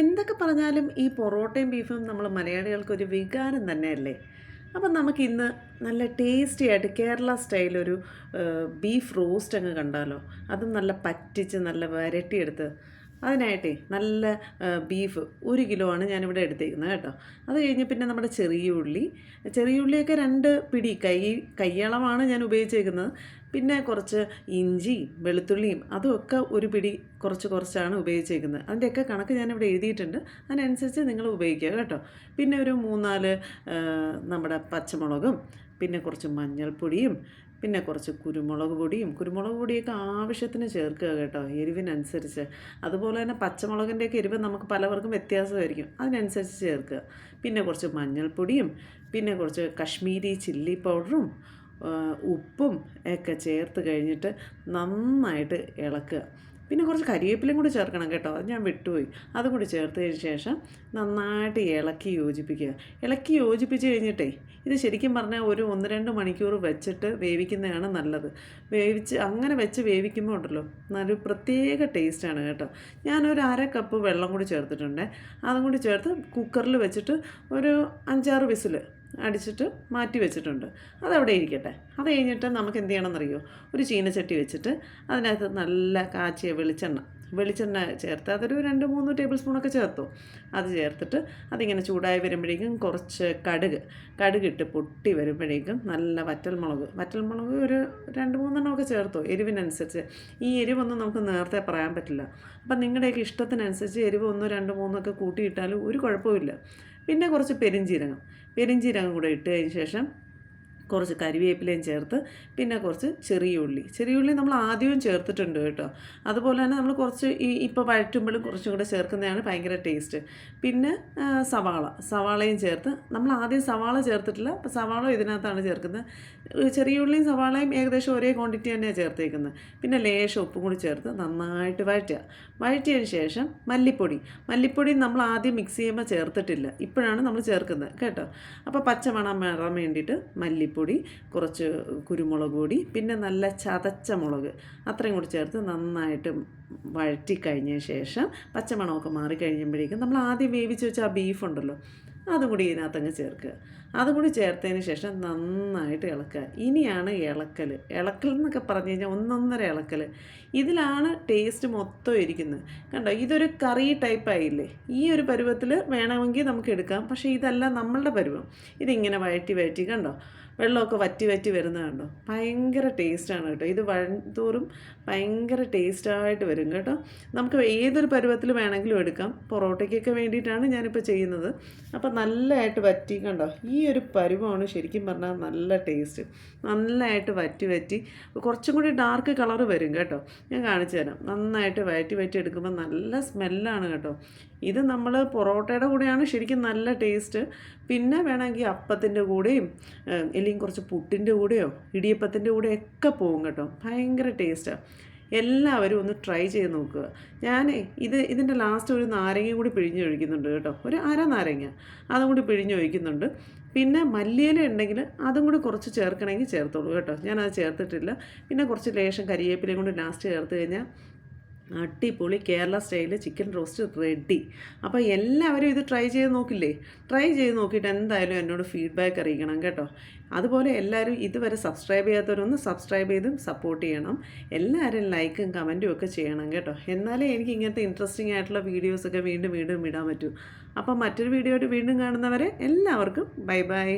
എന്തൊക്കെ പറഞ്ഞാലും ഈ പൊറോട്ടയും ബീഫും നമ്മൾ മലയാളികൾക്കൊരു വികാരം തന്നെയല്ലേ? അപ്പം നമുക്കിന്ന് നല്ല ടേസ്റ്റി ആയിട്ട് കേരള സ്റ്റൈലൊരു ബീഫ് റോസ്റ്റ് അങ്ങ് കണ്ടാലോ. അതും നല്ല പറ്റിച്ച് നല്ല വരട്ടിയെടുത്ത് അതിനായിട്ടേ നല്ല ബീഫ് ഒരു കിലോ ആണ് ഞാനിവിടെ എടുത്തേക്കുന്നത് കേട്ടോ. അത് കഴിഞ്ഞ് പിന്നെ നമ്മുടെ ചെറിയ ഉള്ളി. ചെറിയ ഉള്ളിയൊക്കെ രണ്ട് പിടി കൈ കൈയളവാണ് ഞാൻ ഉപയോഗിച്ചേക്കുന്നത്. പിന്നെ കുറച്ച് ഇഞ്ചി വെളുത്തുള്ളിയും അതുമൊക്കെ ഒരു പിടി കുറച്ച് കുറച്ചാണ് ഉപയോഗിച്ചേക്കുന്നത്. അതിന്റെയൊക്കെ കണക്ക് ഞാനിവിടെ എഴുതിയിട്ടുണ്ട്. അതിനനുസരിച്ച് നിങ്ങൾ ഉപയോഗിക്കുക കേട്ടോ. പിന്നെ ഒരു മൂന്നാൽ നമ്മുടെ പച്ചമുളകും പിന്നെ കുറച്ച് മഞ്ഞൾപ്പൊടിയും പിന്നെ കുറച്ച് കുരുമുളക് പൊടിയും കുരുമുളക് പൊടിയൊക്കെ ആവശ്യത്തിന് ചേർക്കുക കേട്ടോ എരിവിനനുസരിച്ച്. അതുപോലെ തന്നെ പച്ചമുളകിന്റെയൊക്കെ എരിവ് നമുക്ക് പലവർക്കും വ്യത്യാസമായിരിക്കും അതിനനുസരിച്ച് ചേർക്കുക. പിന്നെ കുറച്ച് മഞ്ഞൾപ്പൊടിയും പിന്നെ കുറച്ച് കശ്മീരി ചില്ലി പൗഡറും ഉപ്പും ഒക്കെ ചേർത്ത് കഴിഞ്ഞിട്ട് നന്നായിട്ട് ഇളക്കുക. പിന്നെ കുറച്ച് കരിവേപ്പിലയും കൂടി ചേർക്കണം കേട്ടോ. അത് ഞാൻ വിട്ടുപോയി. അതും കൂടി ചേർത്തതിന് ശേഷം നന്നായിട്ട് ഇളക്കി യോജിപ്പിക്കുക. ഇളക്കി യോജിപ്പിച്ച് കഴിഞ്ഞിട്ടേ ഇത് ശരിക്കും പറഞ്ഞാൽ ഒരു ഒന്ന് രണ്ട് മണിക്കൂർ വെച്ചിട്ട് വേവിക്കുന്നതാണ് നല്ലത്. വേവിച്ച് അങ്ങനെ വെച്ച് വേവിക്കുമ്പോൾ ഉണ്ടല്ലോ നല്ലൊരു പ്രത്യേക ടേസ്റ്റാണ് കേട്ടോ. ഞാനൊരു അര കപ്പ് വെള്ളം കൂടി ചേർത്തിട്ടുണ്ട്. അതും കൂടി ചേർത്ത് കുക്കറിൽ വെച്ചിട്ട് ഒരു അഞ്ചാറ് വിസിൽ അടിച്ചിട്ട് മാറ്റി വെച്ചിട്ടുണ്ട്. അതവിടെ ഇരിക്കട്ടെ. അത് കഴിഞ്ഞിട്ട് നമുക്ക് എന്ത് ചെയ്യണമെന്നറിയോ? ഒരു ചീനച്ചട്ടി വെച്ചിട്ട് അതിനകത്ത് നല്ല കാച്ചിയ വെളിച്ചെണ്ണ. വെളിച്ചെണ്ണ ചേർത്ത് അതൊരു രണ്ട് മൂന്ന് ടേബിൾ സ്പൂണൊക്കെ ചേർത്തു. അത് ചേർത്തിട്ട് അതിങ്ങനെ ചൂടായി വരുമ്പോഴേക്കും കുറച്ച് കടുക്. കടുകിട്ട് പൊട്ടി വരുമ്പോഴേക്കും നല്ല വറ്റൽമുളക്. വറ്റൽമുളക് ഒരു രണ്ട് മൂന്നെണ്ണമൊക്കെ ചേർത്തു. എരിവിനനുസരിച്ച്. ഈ എരിവൊന്നും നമുക്ക് നേരത്തെ പറയാൻ പറ്റില്ല. അപ്പം നിങ്ങളുടെയൊക്കെ ഇഷ്ടത്തിനനുസരിച്ച് എരിവ് ഒന്നോ രണ്ടോ മൂന്നൊക്കെ കൂട്ടിയിട്ടാലും ഒരു കുഴപ്പമില്ല പിന്നെ കുറച്ച് പെരിഞ്ചീരകം. പെരിഞ്ചീരകം കൂടെ ഇട്ട് കഴിഞ്ഞ ശേഷം കുറച്ച് കരിവേപ്പിലയും ചേർത്ത് പിന്നെ കുറച്ച് ചെറിയ ഉള്ളി. ചെറിയ ഉള്ളി നമ്മൾ ആദ്യവും ചേർത്തിട്ടുണ്ട് കേട്ടോ. അതുപോലെ തന്നെ നമ്മൾ കുറച്ച് ഈ ഇപ്പോൾ വഴറ്റുമ്പോഴും കുറച്ചും കൂടെ ചേർക്കുന്നതാണ് ഭയങ്കര ടേസ്റ്റ്. പിന്നെ സവാള. സവാളയും ചേർത്ത് നമ്മൾ ആദ്യം സവാള ചേർത്തിട്ടില്ല. അപ്പോൾ സവാള ഇതിനകത്താണ് ചേർക്കുന്നത്. ചെറിയ ഉള്ളിയും സവാളയും ഏകദേശം ഒരേ ക്വാണ്ടിറ്റി തന്നെയാണ് ചേർത്തേക്കുന്നത്. പിന്നെ ലേശം ഉപ്പും കൂടി ചേർത്ത് നന്നായിട്ട് വഴറ്റുക. വഴറ്റിയതിന് ശേഷം മല്ലിപ്പൊടി. മല്ലിപ്പൊടി നമ്മൾ ആദ്യം മിക്സ് ചെയ്യുമ്പോൾ ചേർത്തിട്ടില്ല. ഇപ്പോഴാണ് നമ്മൾ ചേർക്കുന്നത്. കേട്ടോ. അപ്പോൾ പച്ചമണം മാറാൻ വേണ്ടിയിട്ട് മല്ലിപ്പൊടി കുറച്ച് കുരുമുളക് പൊടി പിന്നെ നല്ല ചതച്ച മുളക്. അത്രയും കൂടി ചേർത്ത് നന്നായിട്ട് വഴറ്റി കഴിഞ്ഞ ശേഷം പച്ചമണമൊക്കെ മാറി നമ്മൾ ആദ്യം വേവിച്ച് വെച്ച ആ ബീഫ് ഉണ്ടല്ലോ അതും കൂടി ഇതിനകത്തങ്ങ് ചേർക്കുക. അതും കൂടി ചേർത്തതിന് ശേഷം നന്നായിട്ട് ഇളക്കുക. ഇനിയാണ് ഇളക്കൽ ഇളക്കൽ എന്നൊക്കെ പറഞ്ഞു കഴിഞ്ഞാൽ ഒന്നൊന്നര ഇളക്കൽ ഇതിലാണ് ടേസ്റ്റ് മൊത്തം ഇരിക്കുന്നത്. കണ്ടോ? ഇതൊരു കറി ടൈപ്പായില്ലേ ഈ ഒരു പരുവത്തിൽ വേണമെങ്കിൽ നമുക്ക് എടുക്കാം. പക്ഷേ ഇതല്ല നമ്മളുടെ പരുവം. ഇതിങ്ങനെ വഴറ്റി വഴറ്റി കണ്ടോ? വെള്ളമൊക്കെ വറ്റി വറ്റി വരുന്നത് കണ്ടോ? ഭയങ്കര ടേസ്റ്റാണ് കേട്ടോ. ഇത് വഴന്തോറും ഭയങ്കര ടേസ്റ്റായിട്ട് വരും കേട്ടോ. നമുക്ക് ഏതൊരു പരുവത്തിൽ വേണമെങ്കിലും എടുക്കാം. പൊറോട്ടയ്ക്കൊക്കെ വേണ്ടിയിട്ടാണ് ഞാനിപ്പോൾ ചെയ്യുന്നത്. അപ്പോൾ നല്ലതായിട്ട് വറ്റി കണ്ടോ? ഈ ഒരു പരുവമാണ് ശരിക്കും പറഞ്ഞാൽ നല്ല ടേസ്റ്റ് നല്ലതായിട്ട് വറ്റി വറ്റി കുറച്ചും കൂടി ഡാർക്ക് കളർ വരും കേട്ടോ. ഞാൻ കാണിച്ചു തരാം. നന്നായിട്ട് വറ്റി വറ്റി എടുക്കുമ്പോൾ നല്ല സ്മെല്ലാണ് കേട്ടോ. ഇത് നമ്മൾ പൊറോട്ടയുടെ കൂടെയാണ് ശരിക്കും നല്ല ടേസ്റ്റ് പിന്നെ വേണമെങ്കിൽ അപ്പത്തിന്റെ കൂടെയും അല്ലെങ്കിൽ കുറച്ച് പുട്ടിന്റെ കൂടെയോ ഇടിയപ്പത്തിന്റെ കൂടെയോ ഒക്കെ പോകും കേട്ടോ. ഭയങ്കര ടേസ്റ്റാണ് എല്ലാവരും ഒന്ന് ട്രൈ ചെയ്ത് നോക്കുക. ഞാൻ ഇത് ഇതിന്റെ ലാസ്റ്റ് ഒരു നാരങ്ങ കൂടി പിഴിഞ്ഞ് ഒഴിക്കുന്നുണ്ട് കേട്ടോ. ഒരു അര നാരങ്ങ അതും കൂടി പിഴിഞ്ഞ് ഒഴിക്കുന്നുണ്ട്. പിന്നെ മല്ലിയില ഉണ്ടെങ്കിൽ അതും കൂടി കുറച്ച് ചേർക്കണമെങ്കിൽ ചേർത്തോളൂ കേട്ടോ. ഞാനത് ചേർത്തിട്ടില്ല. പിന്നെ കുറച്ച് ലേശം കരിയേപ്പിലയും കൂടി ലാസ്റ്റ് ചേർത്ത് കഴിഞ്ഞാൽ അടിപൊളി കേരള സ്റ്റൈലിൽ ചിക്കൻ റോസ്റ്റ് റെഡി. അപ്പോൾ എല്ലാവരും ഇത് ട്രൈ ചെയ്ത് നോക്കില്ലേ? ട്രൈ ചെയ്ത് നോക്കിയിട്ട് എന്തായാലും എന്നോട് ഫീഡ്ബാക്ക് അറിയിക്കണം കേട്ടോ. അതുപോലെ എല്ലാവരും ഇതുവരെ സബ്സ്ക്രൈബ് ചെയ്യാത്തവരൊന്ന് സബ്സ്ക്രൈബ് ചെയ്തും സപ്പോർട്ട് ചെയ്യണം. എല്ലാവരും ലൈക്കും കമന്റും ഒക്കെ ചെയ്യണം കേട്ടോ. എന്നാലേ എനിക്ക് ഇങ്ങനത്തെ ഇൻട്രസ്റ്റിംഗ് ആയിട്ടുള്ള വീഡിയോസൊക്കെ വീണ്ടും വീണ്ടും ഇടാൻ പറ്റൂ. അപ്പോൾ മറ്റൊരു വീഡിയോ വീണ്ടും കാണുന്നവരെ എല്ലാവർക്കും ബൈ ബൈ